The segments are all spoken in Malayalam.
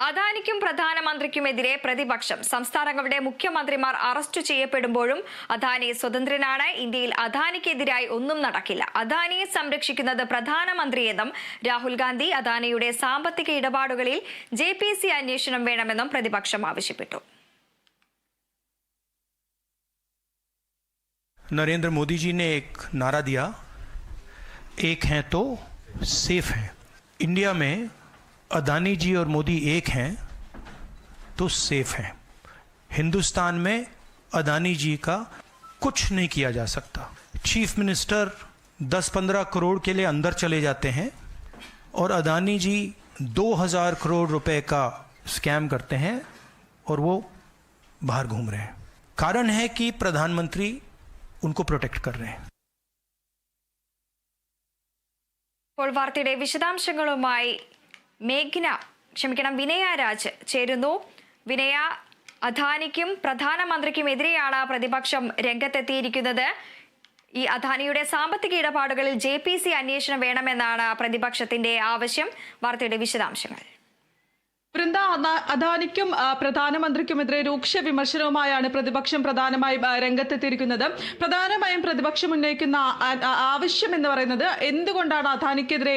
അദാനിക്കും പ്രധാനമന്ത്രിക്കുമെതിരെ പ്രതിപക്ഷം സംസ്ഥാനങ്ങളുടെ മുഖ്യമന്ത്രിമാർ അറസ്റ്റ് ചെയ്യപ്പെടുമ്പോഴും അദാനി സ്വതന്ത്രനാണ് ഇന്ത്യയിൽ അദാനിക്കെതിരായി ഒന്നും നടക്കില്ല അദാനിയെ സംരക്ഷിക്കുന്നത് പ്രധാനമന്ത്രിയെന്നും രാഹുൽ ഗാന്ധി അദാനിയുടെ സാമ്പത്തിക ഇടപാടുകളിൽ ജെ പി സി അന്വേഷണം വേണമെന്നും പ്രതിപക്ഷം ആവശ്യപ്പെട്ടു नरेंद्र मोदी जी ने एक नारा दिया एक हैं तो सेफ हैं इंडिया में अदानी जी और मोदी एक हैं तो सेफ हैं हिंदुस्तान में अदानी जी का कुछ नहीं किया जा सकता चीफ मिनिस्टर 10-15 करोड़ के लिए अंदर चले जाते हैं और अदानी जी 2000 करोड़ रुपए का स्कैम करते हैं और वो बाहर घूम रहे हैं कारण है कि प्रधानमंत्री उनको प्रोटेक्ट कर रहे हैं ഇപ്പോൾ വാർത്തയുടെ വിശദാംശങ്ങളുമായി മേഘ്ന ക്ഷമിക്കണം വിനയ രാജ് ചേരുന്നു. വിനയ അദാനിക്കും പ്രധാനമന്ത്രിക്കുമെതിരെയാണ് പ്രതിപക്ഷം രംഗത്തെത്തിയിരിക്കുന്നത്. ഈ അദാനിയുടെ സാമ്പത്തിക ഇടപാടുകളിൽ ജെ അന്വേഷണം വേണമെന്നാണ് പ്രതിപക്ഷത്തിന്റെ ആവശ്യം. വാർത്തയുടെ വിശദാംശങ്ങൾ. വൃന്ദ അദാ- അദാനിക്കും പ്രധാനമന്ത്രിക്കുമെതിരെ രൂക്ഷ വിമർശനവുമായാണ് പ്രതിപക്ഷം പ്രധാനമായും രംഗത്തെത്തിയിരിക്കുന്നത്. പ്രധാനമായും പ്രതിപക്ഷം ഉന്നയിക്കുന്ന ആവശ്യം എന്ന് പറയുന്നത് എന്തുകൊണ്ടാണ് അദാനിക്കെതിരെ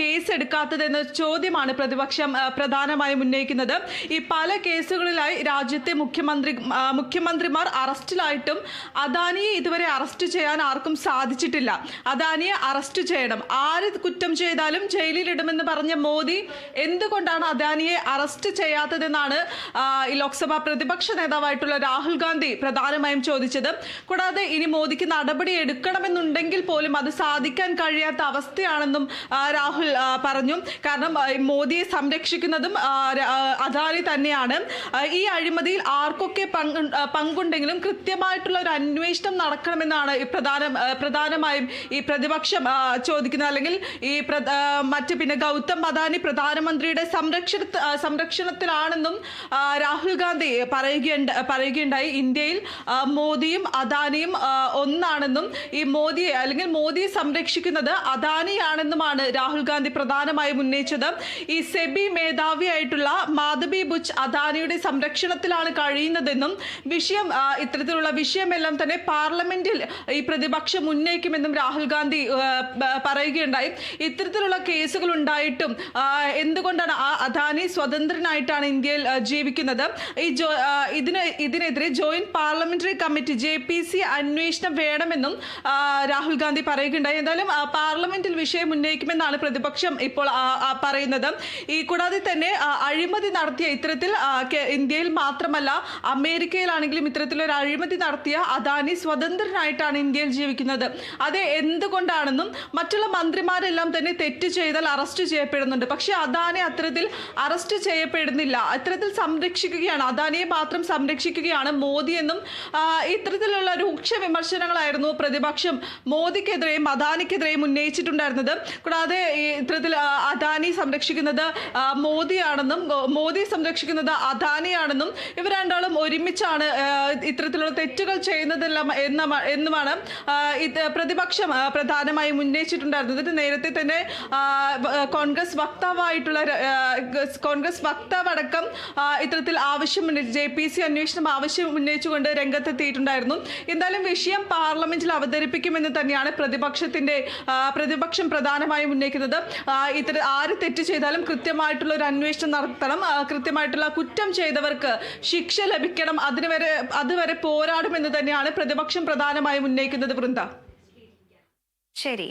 കേസ് എടുക്കാത്തതെന്ന ചോദ്യമാണ് പ്രതിപക്ഷം പ്രധാനമായും ഉന്നയിക്കുന്നത്. ഈ പല കേസുകളിലായി രാജ്യത്തെ മുഖ്യമന്ത്രി മുഖ്യമന്ത്രിമാർ അറസ്റ്റിലായിട്ടും അദാനിയെ ഇതുവരെ അറസ്റ്റ് ചെയ്യാൻ ആർക്കും സാധിച്ചിട്ടില്ല. അദാനിയെ അറസ്റ്റ് ചെയ്യണം. ആര് കുറ്റം ചെയ്താലും ജയിലിലിടുമെന്ന് പറഞ്ഞ മോദി എന്തുകൊണ്ടാണ് അദാനിയെ അറസ്റ്റ് ചെയ്യാത്തതെന്നാണ് ലോക്സഭാ പ്രതിപക്ഷ നേതാവായിട്ടുള്ള രാഹുൽ ഗാന്ധി പ്രധാനമായും ചോദിച്ചത്. കൂടാതെ ഇനി മോദിക്ക് നടപടി എടുക്കണമെന്നുണ്ടെങ്കിൽ പോലും അത് സാധിക്കാൻ കഴിയാത്ത അവസ്ഥയാണെന്നും രാഹുൽ പറഞ്ഞു. കാരണം മോദിയെ സംരക്ഷിക്കുന്നതും അദാനി തന്നെയാണ്. ഈ അഴിമതിയിൽ ആർക്കൊക്കെ പങ്കു പങ്കുണ്ടെങ്കിലും കൃത്യമായിട്ടുള്ള ഒരു അന്വേഷണം നടക്കണമെന്നാണ് പ്രധാന പ്രധാനമായും ഈ പ്രതിപക്ഷം ചോദിക്കുന്നത്. അല്ലെങ്കിൽ ഈ മറ്റു പിന്നെ ഗൗതം അദാനി പ്രധാനമന്ത്രിയുടെ സംരക്ഷണ സംരക്ഷണത്തിലാണെന്നും രാഹുൽ ഗാന്ധി പറയുകയുണ്ട് പറയുകയുണ്ടായി. ഇന്ത്യയിൽ മോദിയും അദാനിയും ഒന്നാണെന്നും ഈ മോദിയെ അല്ലെങ്കിൽ മോദിയെ സംരക്ഷിക്കുന്നത് അദാനിയാണെന്നുമാണ് രാഹുൽ ഗാന്ധി പ്രധാനമായും ഉന്നയിച്ചത്. ഈ സെബി മേധാവിയായിട്ടുള്ള മാധബി ബുച്ച് അദാനിയുടെ സംരക്ഷണത്തിലാണ് കഴിയുന്നതെന്നും വിഷയം ഇത്തരത്തിലുള്ള വിഷയമെല്ലാം തന്നെ പാർലമെന്റിൽ ഈ പ്രതിപക്ഷം ഉന്നയിക്കുമെന്നും രാഹുൽ ഗാന്ധി പറയുകയുണ്ടായി. ഇത്തരത്തിലുള്ള കേസുകൾ ഉണ്ടായിട്ടും എന്തുകൊണ്ടാണ് ആ അദാനി സ്വതന്ത്രനായിട്ടാണ് ഇന്ത്യയിൽ ജീവിക്കുന്നത്. ഈ ജോ ഇതിന് ഇതിനെതിരെ joint parliamentary committee J P C അന്വേഷണം വേണമെന്നും രാഹുൽ ഗാന്ധി പറയുകയുണ്ടായി. എന്തായാലും പാർലമെന്റിൽ വിഷയം ഉന്നയിക്കുമെന്നാണ് പ്രതിപക്ഷം ഇപ്പോൾ പറയുന്നത്. ഈ കൂടാതെ തന്നെ അഴിമതി നടത്തിയ ഇത്തരത്തിൽ ഇന്ത്യയിൽ മാത്രമല്ല അമേരിക്കയിലാണെങ്കിലും ഇത്തരത്തിലൊരു അഴിമതി നടത്തിയ അദാനി സ്വതന്ത്രനായിട്ടാണ് ഇന്ത്യയിൽ ജീവിക്കുന്നത്. അത് എന്തുകൊണ്ടാണെന്നും മറ്റുള്ള മന്ത്രിമാരെല്ലാം തന്നെ തെറ്റ് ചെയ്താൽ അറസ്റ്റ് ചെയ്യപ്പെടുന്നുണ്ട്. പക്ഷേ അദാനി അത്തരത്തിൽ അറസ്റ്റ് ചെയ്യപ്പെടുന്നില്ല. അത്തരത്തിൽ സംരക്ഷിക്കുകയാണ്. അദാനിയെ മാത്രം സംരക്ഷിക്കുകയാണ് മോദി എന്നും ഇത്തരത്തിലുള്ള രൂക്ഷ വിമർശനങ്ങളായിരുന്നു പ്രതിപക്ഷം മോദിക്കെതിരെയും അദാനിക്കെതിരെയും ഉന്നയിച്ചിട്ടുണ്ടായിരുന്നത്. കൂടാതെ ഇത്തരത്തിൽ അദാനി സംരക്ഷിക്കുന്നത് മോദിയാണെന്നും മോദി സംരക്ഷിക്കുന്നത് അദാനിയാണെന്നും ഇവർ രണ്ടാളും ഒരുമിച്ചാണ് ഇത്തരത്തിലുള്ള തെറ്റുകൾ ചെയ്യുന്നതെല്ലാം എന്ന എന്നുമാണ് പ്രതിപക്ഷം പ്രധാനമായും ഉന്നയിച്ചിട്ടുണ്ടായിരുന്നത്. നേരത്തെ തന്നെ കോൺഗ്രസ് വക്താവായിട്ടുള്ള ഗസ്- കോൺഗ്രസ് വക്താവ് അടക്കം ആ, ഇത്തരത്തിൽ ആവശ്യം ജെ പി സി അന്വേഷണം ആവശ്യം ഉന്നയിച്ചുകൊണ്ട് രംഗത്തെത്തിയിട്ടുണ്ടായിരുന്നു. എന്തായാലും വിഷയം പാർലമെന്റിൽ അവതരിപ്പിക്കുമെന്ന് തന്നെയാണ് പ്രതിപക്ഷത്തിന്റെ പ്രതിപക്ഷം പ്രധാനമായും ഉന്നയിക്കുന്നത്. ഇത്തരം ആര് തെറ്റ് ചെയ്താലും കൃത്യമായിട്ടുള്ള ഒരു അന്വേഷണം നടത്തണം. കൃത്യമായിട്ടുള്ള കുറ്റം ചെയ്തവർക്ക് ശിക്ഷ ലഭിക്കണം. അതിനുവരെ അതുവരെ പോരാടുമെന്ന് തന്നെയാണ് പ്രതിപക്ഷം പ്രധാനമായും ഉന്നയിക്കുന്നത് വൃന്ദ. ശരി.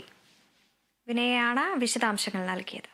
വിനയാണ് വിശദാംശങ്ങൾ നൽകിയത്.